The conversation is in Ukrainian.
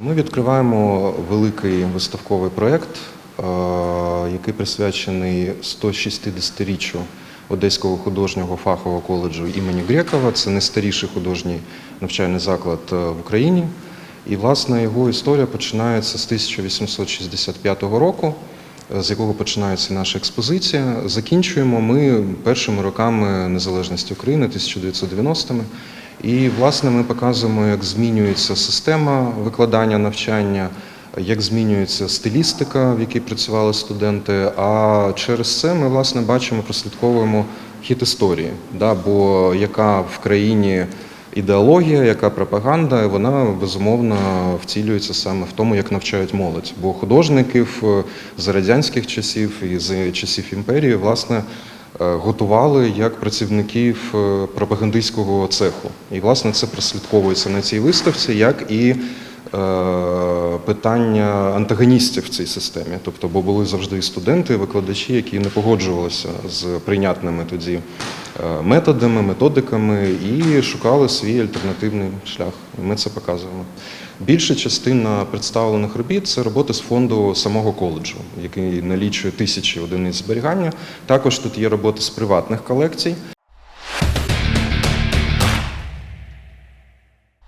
Ми відкриваємо великий виставковий проєкт, е, який присвячений 160-річчю Одеського художнього фахового коледжу імені Грекова. Це найстаріший художній навчальний заклад е, в Україні. І, власне, його історія починається з 1865 року, е, з якого починається наша експозиція. Закінчуємо ми першими роками незалежності України, 1990-ми. І, власне, ми показуємо, як змінюється система викладання навчання, як змінюється стилістика, в якій працювали студенти. А через це ми, власне, бачимо, прослідковуємо хід історії, да, бо яка в країні ідеологія, яка пропаганда, вона безумовно втілюється саме в тому, як навчають молодь. Бо художників е, з радянських часів і з часів імперії, власне, готували як працівників е, пропагандистського цеху. І, власне, це прослідковується на цій виставці, як і е, питання антагоністів в цій системі. Тобто, бо були завжди студенти, викладачі, які не погоджувалися з прийнятними тоді е, методами, методиками і шукали свій альтернативний шлях. Ми це показуємо. Більша частина представлених робіт це роботи з фонду самого коледжу, який налічує тисячі одиниць зберігання. Також тут є роботи з приватних колекцій.